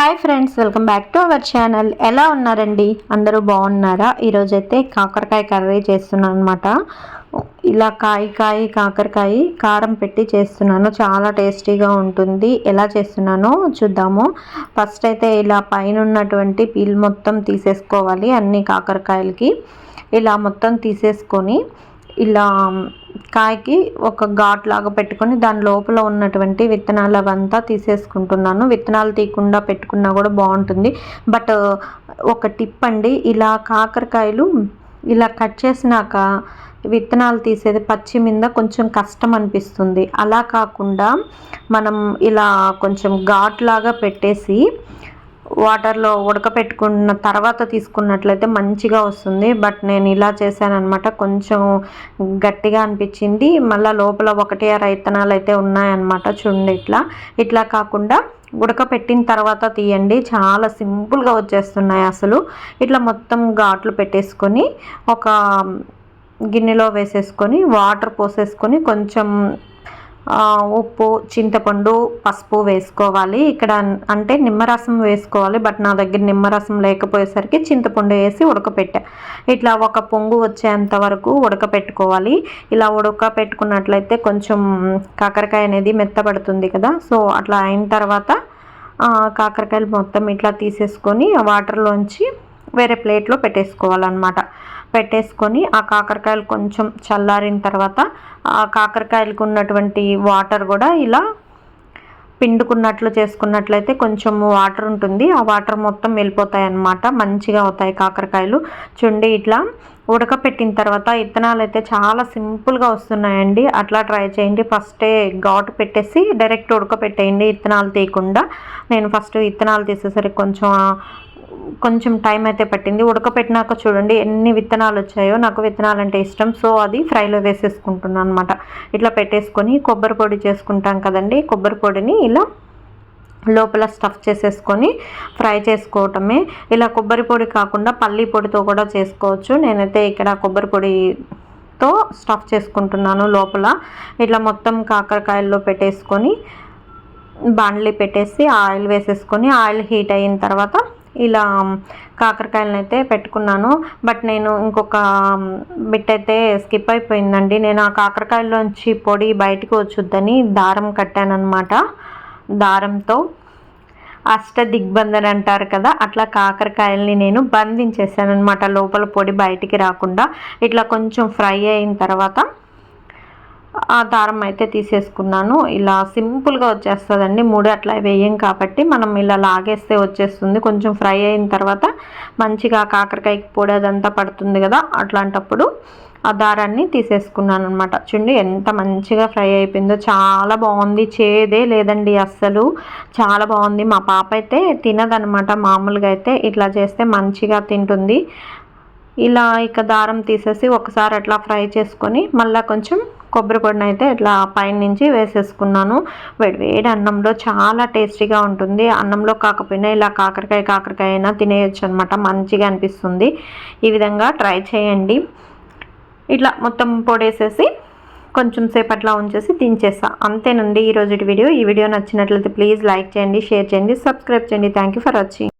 Hi friends welcome back to our channel ఎలా ఉన్నారండి? అందరూ బాగున్నారా? ఈరోజైతే కాకరకాయ కర్రీ చేస్తున్నాను అనమాట ఇలా కాయ కాయ కాకరకాయ కారం పెట్టి చేస్తున్నాను. చాలా టేస్టీగా ఉంటుంది. ఎలా చేస్తున్నానో చూద్దాము. ఫస్ట్ అయితే ఇలా పైన ఉన్నటువంటి పీల్ మొత్తం తీసేసుకోవాలి అన్ని కాకరకాయలకి. ఇలా మొత్తం తీసేసుకొని ఇలా కాయకి ఒక ఘాట్ లాగా పెట్టుకొని దాని లోపల ఉన్నటువంటి విత్తనాలు అవంతా తీసేసుకుంటున్నాను. విత్తనాలు తీయకుండా పెట్టుకున్నా కూడా బాగుంటుంది. బట్ ఒక టిప్ అండి. ఇలా కాకరకాయలు ఇలా కట్ చేసినాక విత్తనాలు తీసేది పచ్చి మీద కొంచెం కష్టం అనిపిస్తుంది. అలా కాకుండా మనం ఇలా కొంచెం ఘాట్ లాగా పెట్టేసి వాటర్లో ఉడకపెట్టుకున్న తర్వాత తీసుకున్నట్లయితే మంచిగా వస్తుంది. బట్ నేను ఇలా చేశానమాట కొంచెం గట్టిగా అనిపించింది. మళ్ళీ లోపల ఒకటి రైతనాలు అయితే ఉన్నాయన్నమాట చూడండి ఇట్లా. ఇట్లా కాకుండా ఉడకపెట్టిన తర్వాత తీయండి. చాలా సింపుల్గా వచ్చేస్తున్నాయి అసలు. ఇట్లా మొత్తం ఘాట్లు పెట్టేసుకొని ఒక గిన్నెలో వేసేసుకొని వాటర్ పోసేసుకొని కొంచెం ఉప్పు చింతపండు పసుపు వేసుకోవాలి. ఇక్కడ అంటే నిమ్మరసం వేసుకోవాలి బట్ నా దగ్గర నిమ్మరసం లేకపోయేసరికి చింతపండు వేసి ఉడకపెట్టా. ఇట్లా ఒక పొంగు వచ్చేంత వరకు ఉడకపెట్టుకోవాలి. ఇలా ఉడకపెట్టుకున్నట్లయితే కొంచెం కాకరకాయ అనేది మెత్తబడుతుంది కదా. సో అట్లా అయిన తర్వాత కాకరకాయలు మొత్తం ఇట్లా తీసేసుకొని వాటర్లోంచి వేరే ప్లేట్లో పెట్టేసుకోవాలన్నమాట. పెట్టేసుకొని ఆ కాకరకాయలు కొంచెం చల్లారిన తర్వాత ఆ కాకరకాయలకు ఉన్నటువంటి వాటర్ కూడా ఇలా పిండుకున్నట్లు చేసుకున్నట్లయితే కొంచెం వాటర్ ఉంటుంది. ఆ వాటర్ మొత్తం వెళ్ళిపోతాయి అన్నమాట మంచిగా అవుతాయి కాకరకాయలు. చుండి ఇట్లా ఉడకపెట్టిన తర్వాత ఇత్తనాలు అయితే చాలా సింపుల్గా వస్తున్నాయండి. అట్లా ట్రై చేయండి. ఫస్టే ఘాటు పెట్టేసి డైరెక్ట్ ఉడకపెట్టేయండి. ఇత్తనాలు తీయకుండా. నేను ఫస్ట్ ఇత్తనాలు తీసేసరికి కొంచెం కొంచెం టైం అయితే పట్టింది. ఉడకపెట్టినాక చూడండి ఎన్ని విత్తనాలు వచ్చాయో. నాకు విత్తనాలు అంటే ఇష్టం. సో అది ఫ్రైలో వేసేసుకుంటున్నాను అనమాట ఇట్లా పెట్టేసుకొని కొబ్బరి పొడి చేసుకుంటాం కదండి. కొబ్బరి పొడిని ఇలా లోపల స్టఫ్ చేసేసుకొని ఫ్రై చేసుకోవటమే. ఇలా కొబ్బరి పొడి కాకుండా పల్లీ పొడితో కూడా చేసుకోవచ్చు. నేనైతే ఇక్కడ కొబ్బరి పొడితో స్టఫ్ చేసుకుంటున్నాను లోపల. ఇట్లా మొత్తం కాకరకాయల్లో పెట్టేసుకొని బాండ్లీ పెట్టేసి ఆయిల్ వేసేసుకొని ఆయిల్ హీట్ అయిన తర్వాత ఇలా కాకరకాయలను అయితే పెట్టుకున్నాను. బట్ నేను ఇంకొక బిట్ అయితే స్కిప్ అయిపోయిందండి. నేను ఆ కాకరకాయలోంచి పొడి బయటకు వచ్చుద్దని దారం కట్టానమాట దారంతో అష్ట దిగ్బంధన్ అంటారు కదా అట్లా కాకరకాయల్ని నేను బంధించేసాను అనమాట లోపల పొడి బయటికి రాకుండా. ఇట్లా కొంచెం ఫ్రై అయిన తర్వాత ఆ దారం అయితే తీసేసుకున్నాను. ఇలా సింపుల్గా వచ్చేస్తుందండి. మూడు అట్లా వేయం కాబట్టి మనం ఇలా లాగేస్తే వచ్చేస్తుంది. కొంచెం ఫ్రై అయిన తర్వాత మంచిగా కాకరకాయకి పొడి అదంతా పడుతుంది కదా అట్లాంటప్పుడు ఆ దారాన్ని తీసేసుకున్నాను అనమాట చూడండి ఎంత మంచిగా ఫ్రై అయిపోయిందో. చాలా బాగుంది. చేదే లేదండి అస్సలు. చాలా బాగుంది. మా పాప అయితే తినదనమాట మామూలుగా అయితే ఇట్లా చేస్తే మంచిగా తింటుంది. ఇలా ఇక దారం తీసేసి ఒకసారి అట్లా ఫ్రై చేసుకొని మళ్ళీ కొంచెం కొబ్బరి పొడిని అయితే ఇట్లా పైన నుంచి వేసేసుకున్నాను. వేడి వేడి అన్నంలో చాలా టేస్టీగా ఉంటుంది. అన్నంలో కాకపోయినా ఇలా కాకరకాయ కాకరకాయ అయినా తినేయచ్చు అనమాట మంచిగా అనిపిస్తుంది. ఈ విధంగా ట్రై చేయండి. ఇట్లా మొత్తం పొడేసేసి కొంచెం సేపు అట్లా ఉంచేసి దించేస్తా అంతేనండి ఈరోజు వీడియో. ఈ వీడియో నచ్చినట్లయితే ప్లీజ్ లైక్ చేయండి షేర్ చేయండి సబ్స్క్రైబ్ చేయండి. Thank for watching.